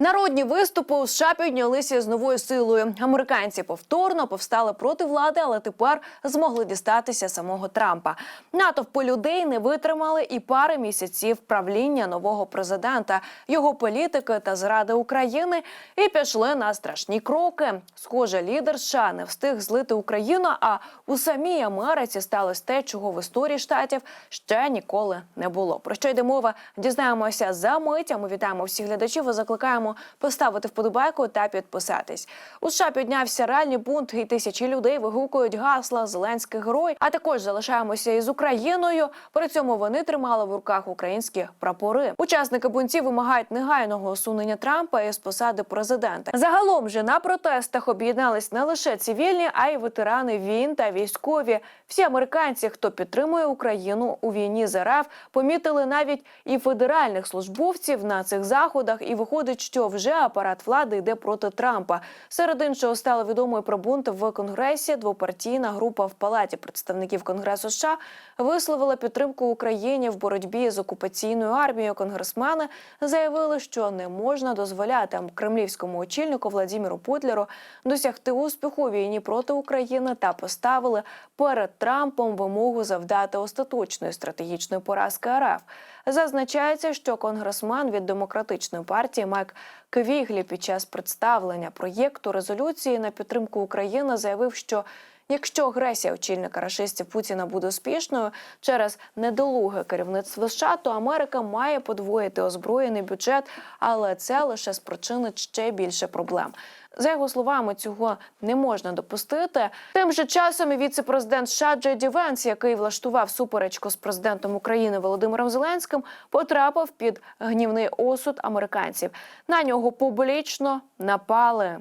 Народні виступи у США піднялися з новою силою. Американці повторно повстали проти влади, але тепер змогли дістатися самого Трампа. Натовпи людей не витримали і пари місяців правління нового президента, його політики та зради України і пішли на страшні кроки. Схоже, лідер США не встиг злити Україну. А у самій Америці сталося те, чого в історії штатів ще ніколи не було. Про що йде мова? Дізнаємося за мить. Ми вітаємо всіх глядачів і закликаємо поставити вподобайку та підписатись. У США піднявся реальний бунт, і тисячі людей вигукують гасла Зеленський герой. А також залишаємося із Україною. При цьому вони тримали в руках українські прапори. Учасники бунтів вимагають негайного усунення Трампа із посади президента. Загалом же на протестах об'єднались не лише цивільні, а й ветерани війн та військові. Всі американці, хто підтримує Україну у війні з РФ, помітили навіть і федеральних службовців на цих заходах. І виходить, що вже апарат влади йде проти Трампа. Серед іншого стало відомо і про бунт в конгресі. Двопартійна група в палаті представників конгресу США висловила підтримку Україні в боротьбі з окупаційною армією. Конгресмени заявили, що не можна дозволяти кремлівському очільнику Владіміру Путлеру досягти успіху війні проти України та поставили перед Трампом вимогу завдати остаточної стратегічної поразки РФ. Зазначається, що конгресмен від демократичної партії Майк Квіглі під час представлення проєкту резолюції на підтримку України заявив, що Якщо агресія очільника рашистів Путіна буде успішною через недолуге керівництво США, то Америка має подвоїти озброєний бюджет, але це лише спричинить ще більше проблем. За його словами, цього не можна допустити. Тим же часом віце-президент США Джеді Венс, який влаштував суперечку з президентом України Володимиром Зеленським, потрапив під гнівний осуд американців. На нього публічно напали.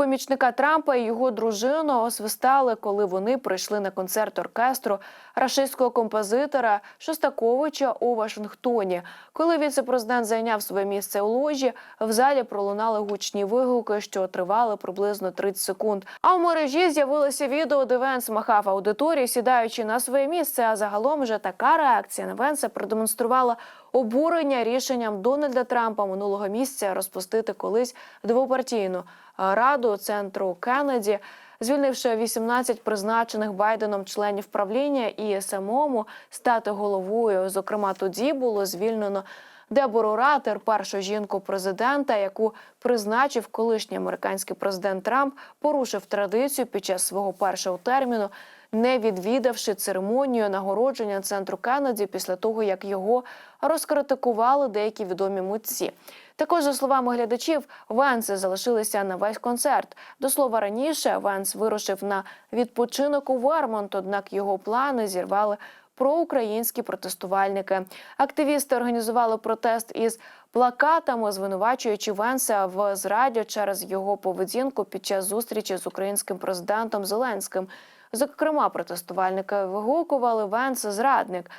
Помічника Трампа і його дружину освистали, коли вони прийшли на концерт оркестру рашистського композитора Шостаковича у Вашингтоні. Коли віце-президент зайняв своє місце у ложі, в залі пролунали гучні вигуки, що тривали приблизно 30 секунд. А в мережі з'явилося відео, де Венс махав аудиторії, сідаючи на своє місце. А загалом вже така реакція на Венса продемонструвала обурення рішенням Дональда Трампа минулого місяця розпустити колись двопартійну раду центру Кеннеді, звільнивши 18 призначених Байденом членів правління і самому стати головою. Зокрема, тоді було звільнено. Дебору Ратер, першу жінку президента, яку призначив колишній американський президент Трамп, порушив традицію під час свого першого терміну, не відвідавши церемонію нагородження центру Кеннеді після того, як його розкритикували деякі відомі митці. Також, за словами глядачів, Венси залишилися на весь концерт. До слова раніше Венс вирушив на відпочинок у Вермонт, однак його плани зірвали проукраїнські протестувальники. Активісти організували протест із плакатами, звинувачуючи Венса в зраді через його поведінку під час зустрічі з українським президентом Зеленським. Зокрема, протестувальники вигукували Венс зрадник.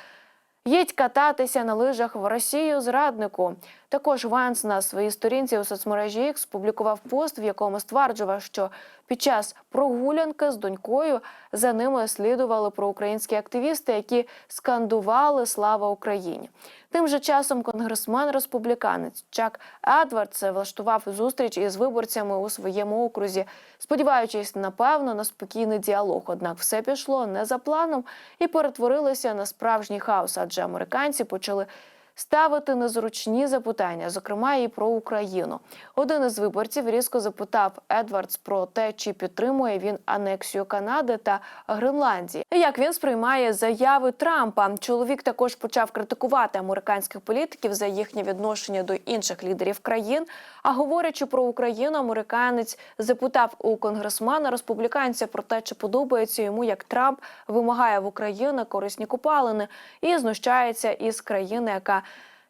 Їдь кататися на лижах в Росію зраднику. Також Венс на своїй сторінці у соцмережі X публікував пост, в якому стверджував, що під час прогулянки з донькою за ними слідували проукраїнські активісти, які скандували Слава Україні. Тим же часом конгресмен-республіканець Чак Едвардс влаштував зустріч із виборцями у своєму окрузі, сподіваючись, напевно, на спокійний діалог. Однак все пішло не за планом і перетворилося на справжній хаос, адже американці почали ставити незручні запитання, зокрема і про Україну. Один із виборців різко запитав Едвардс про те, чи підтримує він анексію Канади та Гренландії. Як він сприймає заяви Трампа? Чоловік також почав критикувати американських політиків за їхнє відношення до інших лідерів країн. А говорячи про Україну, американець запитав у конгресмена республіканця про те, чи подобається йому, як Трамп вимагає в Україні корисні копалини і знущається із країни, яка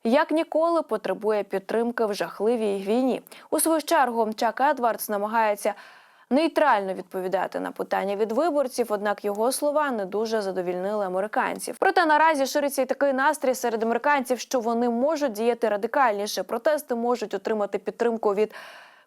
як ніколи потребує підтримки в жахливій війні. У свою чергу Чак Едвардс намагається нейтрально відповідати на питання від виборців, однак його слова не дуже задовільнили американців. Проте наразі шириться і такий настрій серед американців, що вони можуть діяти радикальніше. Протести можуть отримати підтримку від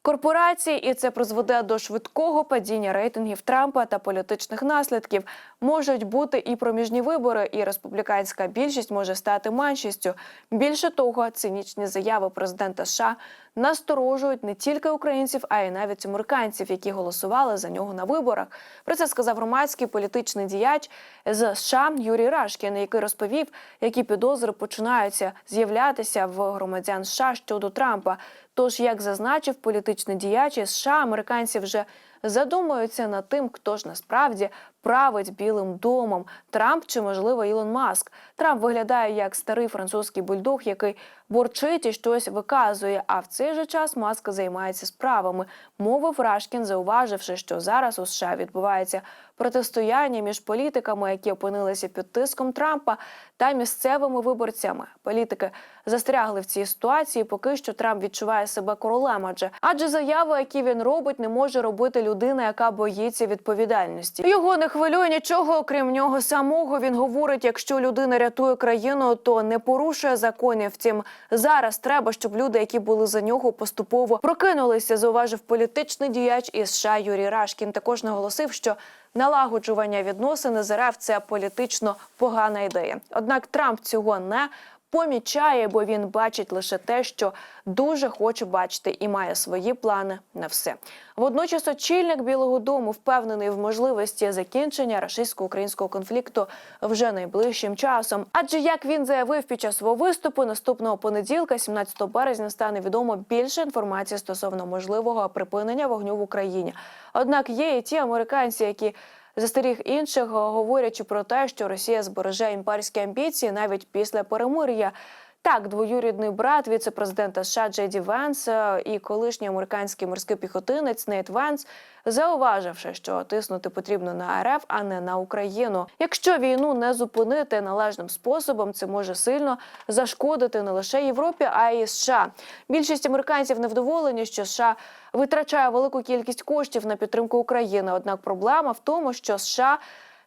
корпорацій, і це призведе до швидкого падіння рейтингів Трампа та політичних наслідків. Можуть бути і проміжні вибори, і республіканська більшість може стати меншістю. Більше того, цинічні заяви президента США насторожують не тільки українців, а й навіть американців, які голосували за нього на виборах. Про це сказав громадський політичний діяч з США Юрій Рашкін, який розповів, які підозри починаються з'являтися в громадян США щодо Трампа. Тож, як зазначив політичний діяч із США, американці вже задумуються над тим, хто ж насправді править білим домом Трамп чи можливо Ілон Маск. Трамп виглядає як старий французький бульдог, який борчить і щось виказує. А в цей же час Маск займається справами. Мовив Рашкін, зауваживши, що зараз у США відбувається протистояння між політиками, які опинилися під тиском Трампа, та місцевими виборцями. Політики застрягли в цій ситуації. Поки що Трамп відчуває себе королем, адже адже заяви, які він робить, не може робити людина, яка боїться відповідальності. Його не хвилює нічого, окрім нього самого. Він говорить: якщо людина рятує країну, то не порушує законів. Втім, зараз треба, щоб люди, які були за нього, поступово прокинулися. Зауважив політичний діяч із США Юрій Рашкін. Також наголосив, що налагоджування відносин з РФ – це політично погана ідея. Однак Трамп цього не помічає, бо він бачить лише те, що дуже хоче бачити, і має свої плани на все. Водночас, очільник Білого Дому впевнений в можливості закінчення рашистсько-українського конфлікту вже найближчим часом. Адже як він заявив під час свого виступу, наступного понеділка, 17 березня, стане відомо більше інформації стосовно можливого припинення вогню в Україні. Однак є і ті американці, які Застеріг інших, говорячи про те, що Росія збереже імперські амбіції навіть після перемир'я. Так, двоюрідний брат віце-президента США Джеді Венс е, і колишній американський морський піхотинець Нейт Венс, зауваживши, що тиснути потрібно на РФ, а не на Україну. Якщо війну не зупинити належним способом, це може сильно зашкодити не лише Європі, а й США. Більшість американців невдоволені, що США витрачає велику кількість коштів на підтримку України. Однак проблема в тому, що США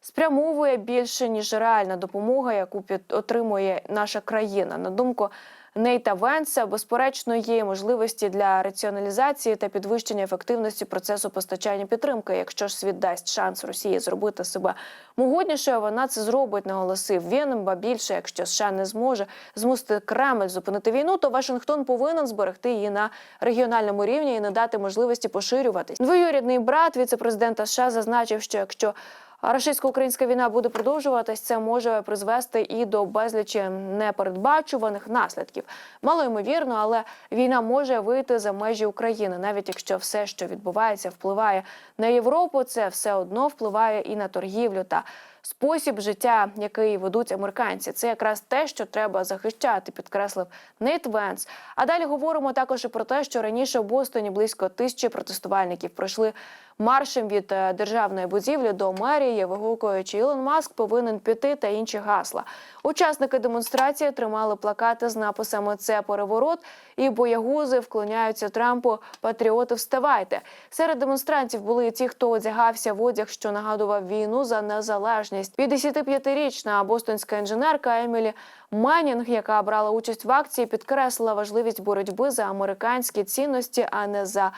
спрямовує більше ніж реальна допомога, яку отримує наша країна. На думку Нейта Венса, безперечно, є можливості для раціоналізації та підвищення ефективності процесу постачання підтримки. Якщо ж світ дасть шанс Росії зробити себе могутнішою, вона це зробить, наголосив він. Ба більше, якщо США не зможе змусити Кремль зупинити війну, то Вашингтон повинен зберегти її на регіональному рівні і не дати можливості поширюватись. Двоюрідний брат віце-президента США зазначив, що якщо Рашистсько-українська війна буде продовжуватись. Це може призвести і до безлічі непередбачуваних наслідків. Мало ймовірно, але війна може вийти за межі України, навіть якщо все, що відбувається, впливає на Європу. Це все одно впливає і на торгівлю та спосіб життя, який ведуть американці. Це якраз те, що треба захищати, підкреслив Нейт Венс. А далі говоримо також і про те, що раніше у Бостоні близько тисячі протестувальників пройшли маршем від е, державної будівлі до мерії, вигукуючи Ілон Маск повинен піти та інші гасла. Учасники демонстрації тримали плакати з написами Це переворот і боягузи вклоняються Трампу. Патріоти, вставайте. Серед демонстрантів були і ті, хто одягався в одяг, що нагадував війну за незалежність. 55-рична бостонська інженерка Емілі Манінг, яка брала участь в акції, підкреслила важливість боротьби за американські цінності, а не за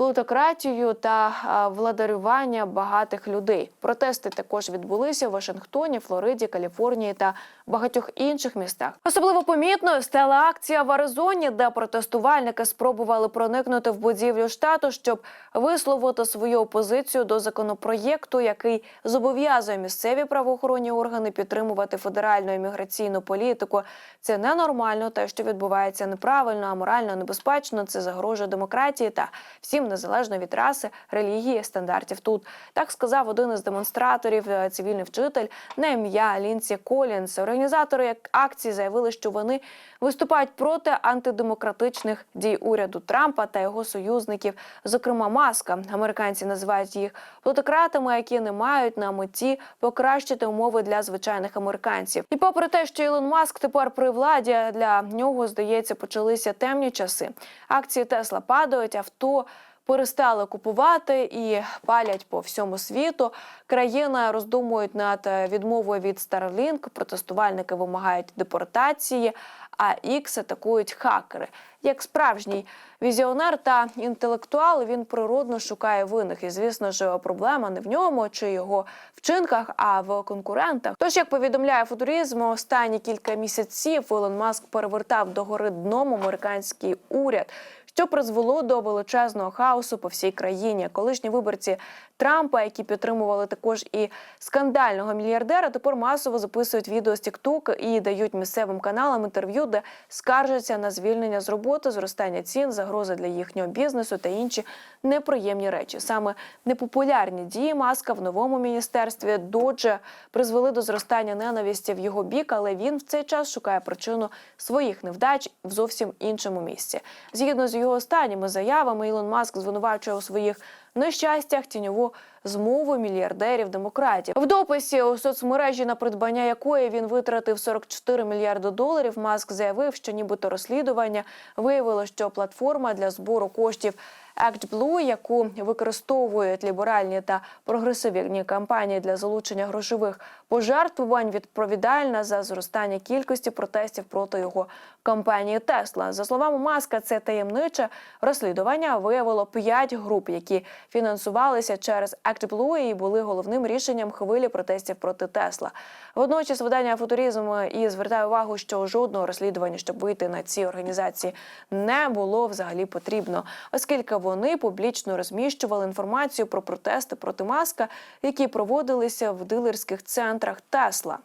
плутократію та владарювання багатих людей. Протести також відбулися в Вашингтоні, Флориді, Каліфорнії та багатьох інших містах. Особливо помітною стала акція в Аризоні, де протестувальники спробували проникнути в будівлю штату, щоб висловити свою опозицію до законопроєкту, який зобов'язує місцеві правоохоронні органи підтримувати федеральну імміграційну політику. Це ненормально, те, що відбувається неправильно, аморально, небезпечно. Це загрожує демократії та всім незалежно від раси, релігії, стандартів. Тут так сказав один із демонстраторів, е, цивільний вчитель на ім'я Лінсі Колінс. Організатори акції заявили, що вони виступають проти антидемократичних дій уряду Трампа та його союзників, зокрема Маска. Американці називають їх плутократами, які не мають на меті покращити умови для звичайних американців. І попри те, що Ілон Маск тепер при владі для нього здається почалися темні часи. Акції Тесла падають, авто. Перестали купувати і палять по всьому світу. Країни роздумують над е, відмовою від Starlink, Протестувальники вимагають депортації. а X атакують хакери. Як справжній візіонер та інтелектуал, він природно шукає винних. І звісно ж, проблема не в ньому чи його вчинках, а в конкурентах. Тож, як повідомляє футуризм, останні кілька місяців Ілон Маск перевертав догори дном американський уряд. Що призвело до величезного хаосу по всій країні. Колишні виборці Трампа, які підтримували також і скандального мільярдера, тепер масово записують відео з TikTok і дають місцевим каналам інтерв'ю, де скаржаться на звільнення з роботи, зростання цін, загрози для їхнього бізнесу та інші неприємні речі. Саме непопулярні дії маска в новому міністерстві Доджа призвели до зростання ненависті в його бік, але він в цей час шукає причину своїх невдач в зовсім іншому місці. Згідно з його останніми заявами, Ілон Маск звинувачує у своїх нещастях тіньову змову мільярдерів демократів. В дописі у соцмережі, на придбання якої він витратив 44 мільярди доларів. Маск заявив, що нібито розслідування виявило, що платформа для збору коштів ActBlue, яку використовують ліберальні та прогресивні кампанії для залучення грошових пожертвувань, відповідальна за зростання кількості протестів проти його компанії Тесла. За словами Маска, це таємниче розслідування виявило п'ять груп, які фінансувалися через ActBlue і були головним рішенням хвилі протестів проти Тесла. Водночас видання футуризм і звертає увагу, що жодного розслідування, щоб вийти на ці організації, не було взагалі потрібно, оскільки вони публічно розміщували інформацію про протести проти маска, які проводилися в дилерських центрах Тесла.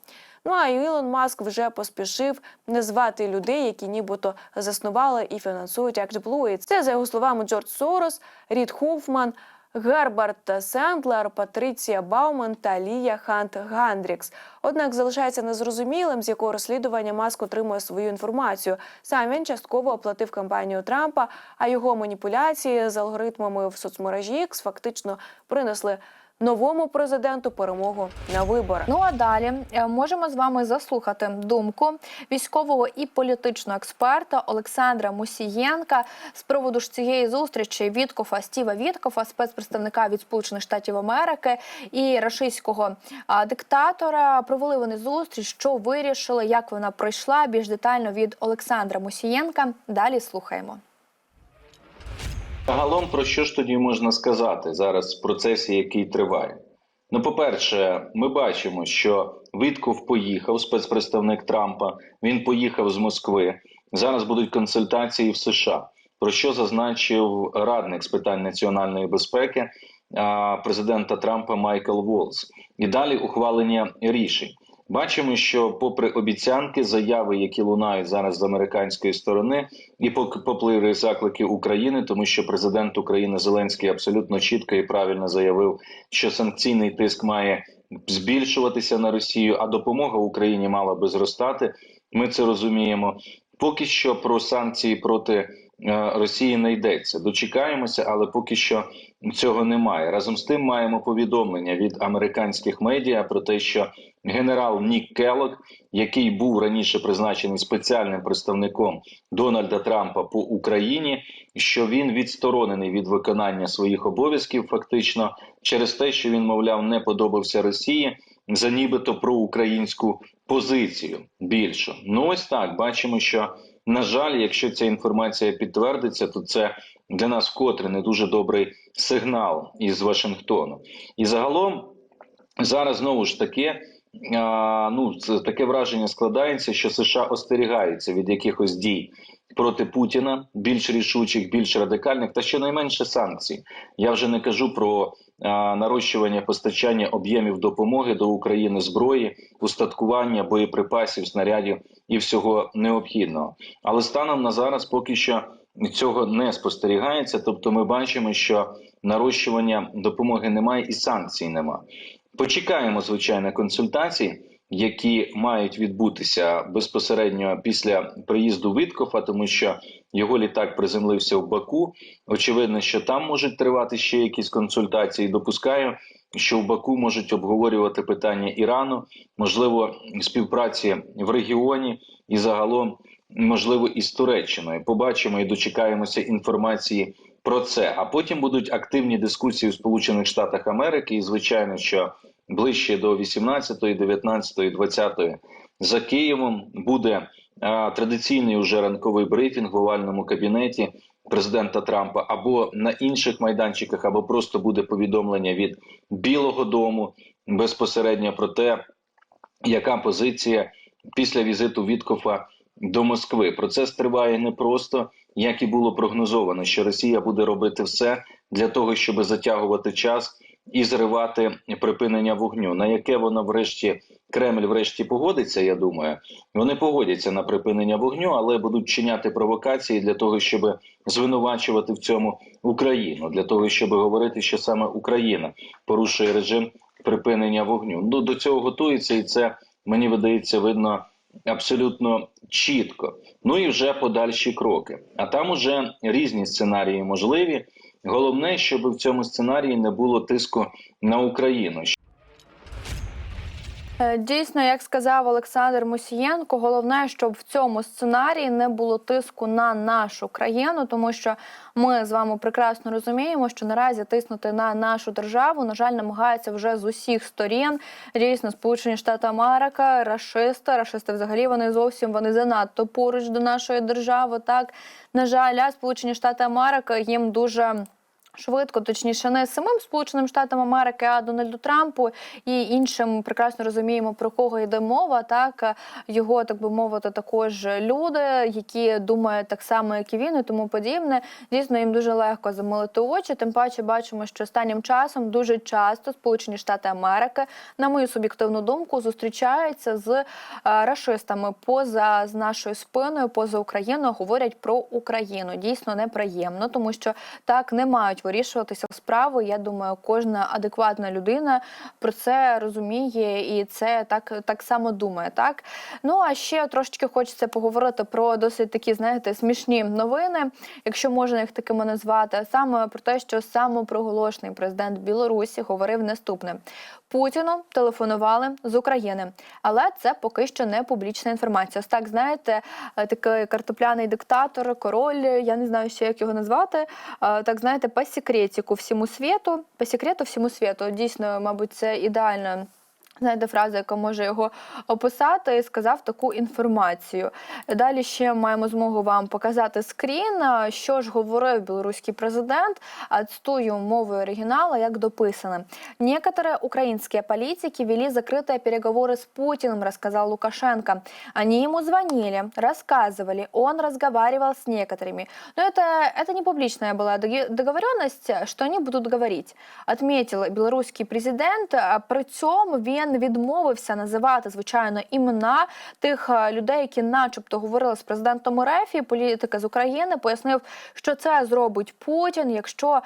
Ну а Ілон Маск вже поспішив назвати людей, які нібито заснували і фінансують ActBlue. І Це за його словами Джордж Сорос, Рід Хофман. Герберт Сендлер, Патріція Бауман та Лія Хант Гандрікс. Однак залишається незрозумілим, з якого розслідування Маск отримує свою інформацію. Сам він частково оплатив кампанію Трампа, а його маніпуляції з алгоритмами в соцмережі X фактично принесли новому президенту перемогу на виборах. Ну а далі е, можемо з вами заслухати думку військового і політичного експерта Олександра Мусієнка з приводу ж цієї зустрічі Віткофа Стіва Віткофа, спецпредставника від Сполучених Штатів Америки і рашистського диктатора. Провели вони зустріч, що вирішили, як вона пройшла більш детально від Олександра Мусієнка. Далі слухаємо. Загалом про що ж тоді можна сказати зараз в процесі, який триває? Ну, по-перше, ми бачимо, що Витков поїхав, спецпредставник Трампа. Він поїхав з Москви. Зараз будуть консультації в США. Про що зазначив радник з питань національної безпеки президента Трампа Майкл Волс. І далі ухвалення рішень. Бачимо, що, попри обіцянки, заяви, які лунають зараз з американської сторони, і попри заклики України, тому що президент України Зеленський абсолютно чітко і правильно заявив, що санкційний тиск має збільшуватися на Росію, а допомога Україні мала би зростати. Ми це розуміємо. Поки що про санкції проти Росії не йдеться. Дочекаємося, але поки що цього немає. Разом з тим маємо повідомлення від американських медіа про те, що генерал Нік Келлог, який був раніше призначений спеціальним представником Дональда Трампа по Україні, що він відсторонений від виконання своїх обов'язків, фактично через те, що він, мовляв, не подобався Росії за нібито проукраїнську позицію. Більше ну ось так бачимо, що на жаль, якщо ця інформація підтвердиться, то це для нас котре не дуже добрий сигнал із Вашингтону. І загалом зараз знову ж таки. Ну таке враження складається, що США остерігаються від якихось дій проти Путіна, більш рішучих, більш радикальних, та щонайменше санкцій. Я вже не кажу про а, нарощування постачання об'ємів допомоги до України зброї, устаткування боєприпасів, снарядів і всього необхідного. Але станом на зараз поки що цього не спостерігається. Тобто, ми бачимо, що нарощування допомоги немає і санкцій немає. Почекаємо звичайно консультацій, які мають відбутися безпосередньо після приїзду Виткофа, тому що його літак приземлився в Баку. Очевидно, що там можуть тривати ще якісь консультації. Допускаю, що в Баку можуть обговорювати питання Ірану, можливо, співпраці в регіоні і загалом, можливо, із Туреччиною. Побачимо і дочекаємося інформації. Про це, а потім будуть активні дискусії в Сполучених Штатах Америки, і звичайно, що ближче до 18, 19, 20 за Києвом буде а, традиційний уже ранковий брифінг в овальному кабінеті президента Трампа, або на інших майданчиках, або просто буде повідомлення від Білого Дому безпосередньо про те, яка позиція після візиту Віткофа до Москви. Процес триває не просто, як і було прогнозовано, що Росія буде робити все для того, щоб затягувати час і зривати припинення вогню. На яке воно врешті Кремль врешті погодиться, я думаю, вони погодяться на припинення вогню, але будуть чиняти провокації для того, щоб звинувачувати в цьому Україну, для того, щоб говорити, що саме Україна порушує режим припинення вогню. Ну до цього готується, і це мені видається видно абсолютно чітко. Ну і вже подальші кроки. А там уже різні сценарії можливі. Головне, щоб в цьому сценарії не було тиску на Україну. Е, Дійсно, як сказав Олександр Мусієнко, головне, щоб в цьому сценарії не було тиску на нашу країну, тому що ми з вами прекрасно розуміємо, що наразі тиснути на нашу державу, на жаль, намагаються вже з усіх сторін. Дійсно, Сполучені Штати Америка, рашисти, рашисти взагалі вони зовсім вони занадто поруч до нашої держави. Так на жаль, а Сполучені Штати Америки їм дуже. Швидко, точніше, не самим Сполученим Штатам Америки, а Дональду Трампу і іншим прекрасно розуміємо про кого йде мова. Так його так би мовити, також люди, які думають так само, як і він, і тому подібне. Дійсно, їм дуже легко замилити очі. Тим паче бачимо, що останнім часом дуже часто Сполучені Штати Америки, на мою суб'єктивну думку, зустрічаються з е, рашистами поза з нашою спиною, поза Україною, говорять про Україну. Дійсно неприємно, тому що так не мають вирішуватися справи. Я думаю, кожна адекватна людина про це розуміє і це так, так само думає. Так ну а ще трошечки хочеться поговорити про досить такі, знаєте, смішні новини, якщо можна їх такими назвати, саме про те, що самопроголошений президент Білорусі говорив наступне: Путіну телефонували з України, але це поки що не публічна інформація. Ось так знаєте, е, такий картопляний диктатор, король, я не знаю ще як його назвати. е, Так знаєте, по секретику всьому світу, по секрету всьому світу. Дійсно, мабуть, це ідеально. Знаєте, фраза, яка може його описати, і сказав таку інформацію. Далі ще маємо змогу вам показати скрін, а, що ж говорив білоруський президент. А Цитую мовою оригінала, як дописано. Некоторые украинские политики вели закрытые переговоры с Путиным, рассказал Лукашенко. Они ему звонили, рассказывали, он разговаривал с некоторыми. Но это, это не публичная была доги- договоренность, что они будут говорить. Отметил білоруський президент. А При цьому він відмовився називати звичайно імена тих е, людей, які, начебто, говорили з президентом РФ, і політика з України, пояснив, що це зробить Путін, якщо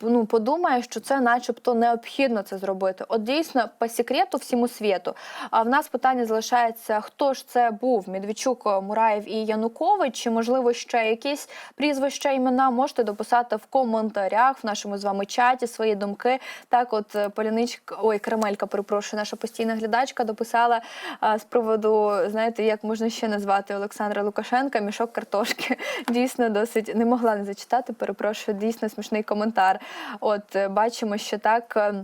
ну подумає, що це, начебто, необхідно це зробити. От дійсно по секрету всьому світу. А в нас питання залишається: хто ж це був? Медведчук, Мураєв і Янукович? Чи можливо ще якісь прізвища імена? Можете дописати в коментарях в нашому з вами чаті свої думки. Так, от е, Поляничка, ой, Карамелька, перепрошую, наша постійна глядачка дописала а, з приводу, знаєте, як можна ще назвати Олександра Лукашенка мішок картошки. Дійсно, досить не могла не зачитати. Перепрошую, дійсно смішний коментар. От е, бачимо, що так.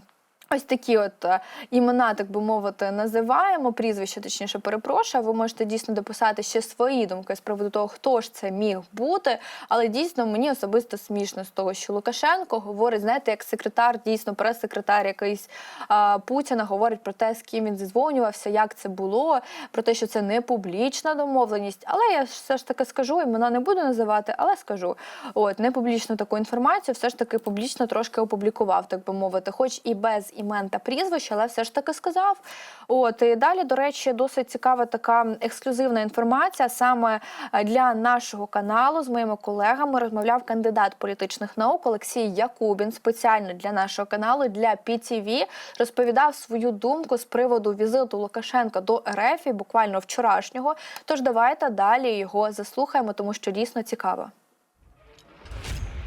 Ось такі от е, імена, так би мовити, називаємо, прізвища, точніше, перепрошую. Ви можете дійсно дописати ще свої думки з приводу того, хто ж це міг бути. Але дійсно мені особисто смішно з того, що Лукашенко говорить, знаєте, як секретар, дійсно прес-секретар якийсь а, Путіна говорить про те, з ким він зізвонювався, як це було, про те, що це не публічна домовленість. Але я все ж таки скажу, імена не буду називати, але скажу. От не публічну таку інформацію, все ж таки публічно трошки опублікував, так би мовити, хоч і без імен та прізвищ, але все ж таки сказав. От і далі, до речі, досить цікава така ексклюзивна інформація. Саме е, для нашого каналу з моїми колегами розмовляв кандидат політичних наук Олексій Якубін. Спеціально для нашого каналу для PTV розповідав свою думку з приводу візиту Лукашенка до РФ буквально вчорашнього. Тож давайте далі його заслухаємо, тому що дійсно цікаво.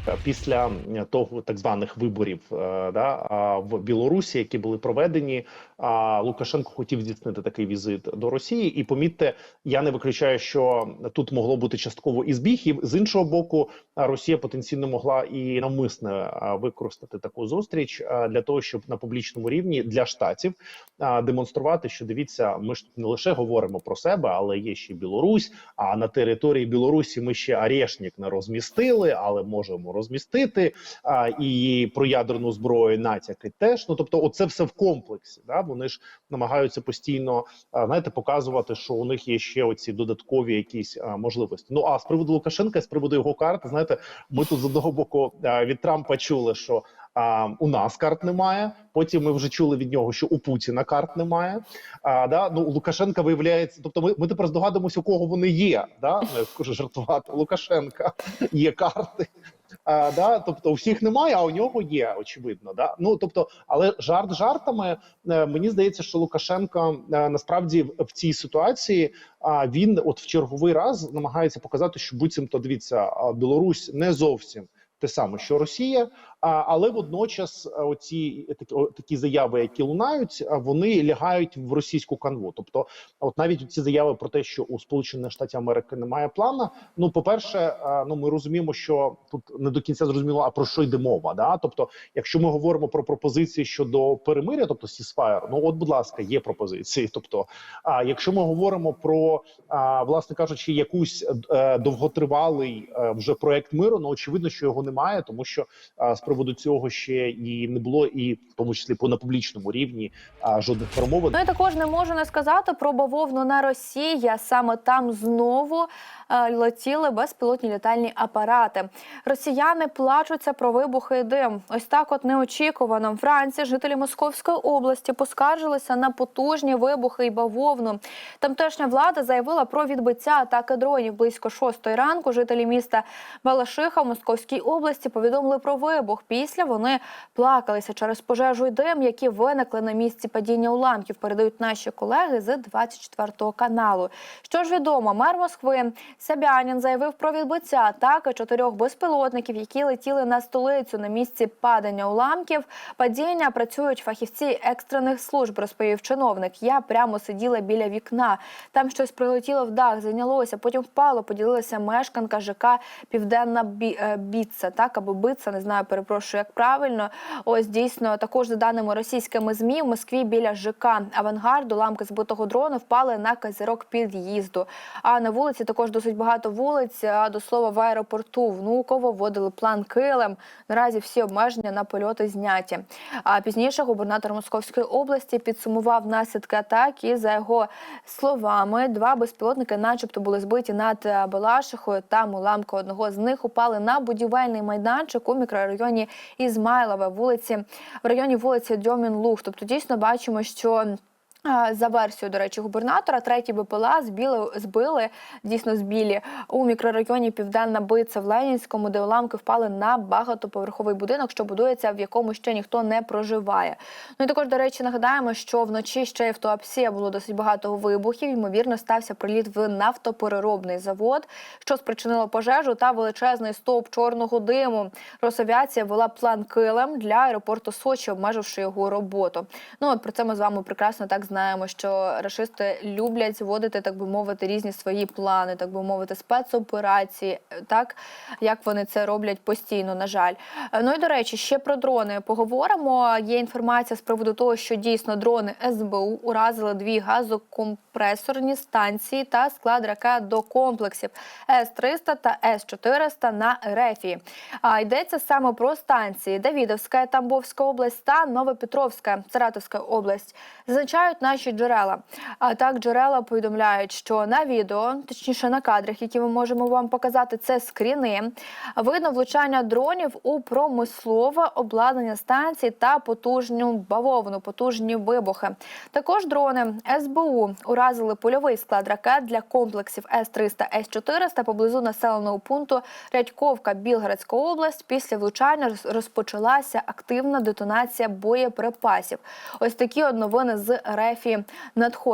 Е, після того так званих виборів е, да, в Білорусі, які були проведені, Лукашенко хотів здійснити такий візит до Росії. І помітьте, я не виключаю, що тут могло бути частково і збіг, і з іншого боку, Росія потенційно могла і навмисне використати таку зустріч для того, щоб на публічному рівні для штатів демонструвати, що дивіться, ми ж не лише говоримо про себе, але є ще Білорусь. А на території Білорусі ми ще арешник не розмістили, але можемо розмістити. А, і про ядерну зброю натяки теж. Ну тобто, оце все в комплексі. Да? Вони ж намагаються постійно знаєте, показувати, що у них є ще оці додаткові якісь а, можливості. Ну а з приводу Лукашенка, з приводу його карти, знаєте, ми тут з одного боку а, від Трампа чули, що. А у нас карт немає. Потім ми вже чули від нього, що у Путіна карт немає. А да ну Лукашенка виявляється, тобто ми, ми тепер здогадуємося, у кого вони є. Да, Ну, я скажу жартувати. Лукашенка є карти. А, да, тобто у всіх немає, а у нього є, очевидно. Да? Ну тобто, але жарт жартами е, мені здається, що Лукашенко е, насправді в цій ситуації а він от в черговий раз намагається показати, що буцімто дивіться, Білорусь не зовсім те саме, що Росія, але водночас оці такі, заяви, які лунають, вони лягають в російську канву. Тобто, от навіть ці заяви про те, що у Сполучених Штатів Америки немає плана. Ну, по перше, ну ми розуміємо, що тут не до кінця зрозуміло, а про що йде мова. Да? Тобто, якщо ми говоримо про пропозиції щодо перемиря, тобто сісфаєр, ну от, будь ласка, є пропозиції. Тобто, а якщо ми говоримо про власне кажучи, якусь е, довготривалий е, вже проект миру, ну очевидно, що його немає, тому що а, з приводу цього ще і не було, і в тому числі по на публічному рівні а, жодних перемовин. Ну і також не можу не сказати про бавовну на Росії. Саме там знову е, летіли безпілотні літальні апарати. Росіяни плачуться про вибухи і дим. Ось так, от неочікувано. Вранці жителі Московської області поскаржилися на потужні вибухи і бавовну. Тамтешня влада заявила про відбиття атаки дронів близько шостої ранку. Жителі міста Балашиха в Московській області повідомили про вибух. Після вони плакалися через пожежу і дим, які виникли на місці падіння уламків. Передають наші колеги з 24 каналу. Що ж відомо, мер Москви Сябянін заявив про відбиття атаки чотирьох безпілотників, які летіли на столицю на місці падання уламків. Падіння працюють фахівці екстрених служб, розповів чиновник. Я прямо сиділа біля вікна. Там щось прилетіло в дах, зайнялося, потім впало. Поділилася мешканка ЖК Південна Бі... так або Битса, не знаю, перепрошую, як правильно. Ось дійсно також за даними російськими змі в Москві біля ЖК Авангард уламки збитого дрону впали на козирок під'їзду. А на вулиці також досить багато вулиць. А до слова, в аеропорту внуково вводили план килим. Наразі всі обмеження на польоти зняті. А пізніше губернатор Московської області підсумував наслідки атаки. І, За його словами, два безпілотники, начебто, були збиті над Балашихою. Там уламки одного з них упали на будівельний майданчик у мікрорайоні Ізмайлове, вулиці в районі вулиці Дьомін Луг. Тобто, дійсно бачимо, що. За версією, до речі, губернатора, третій БПЛА збили, збили дійсно збілі у мікрорайоні Південна Биця в Ленінському, де уламки впали на багатоповерховий будинок, що будується, в якому ще ніхто не проживає. Ну і також, до речі, нагадаємо, що вночі ще й в Туапсі було досить багато вибухів. Ймовірно, стався приліт в нафтопереробний завод, що спричинило пожежу та величезний стовп чорного диму. Росавіація вела план килим для аеропорту Сочі, обмеживши його роботу. Ну от про це ми з вами прекрасно так знаємо, що рашисти люблять вводити, так би мовити, різні свої плани, так би мовити, спецоперації, так як вони це роблять постійно, на жаль. Е, Ну і до речі, ще про дрони поговоримо. Є інформація з приводу того, що дійсно дрони СБУ уразили дві газокомпресорні станції та склад ракет до комплексів С-300 та С-400 на Рефії. А йдеться саме про станції Давідовська, Тамбовська область та Новопетровська, Саратовська область. Зазначають наші джерела. А так джерела повідомляють, що на відео, точніше на кадрах, які ми можемо вам показати, це скріни. Видно влучання дронів у промислове обладнання станцій та потужну бавовну, потужні вибухи. Також дрони СБУ уразили польовий склад ракет для комплексів С-300, С-400 поблизу населеного пункту Рядьковка, Білградська область. Після влучання роз- розпочалася активна детонація боєприпасів. Ось такі от новини з Рефі надходять.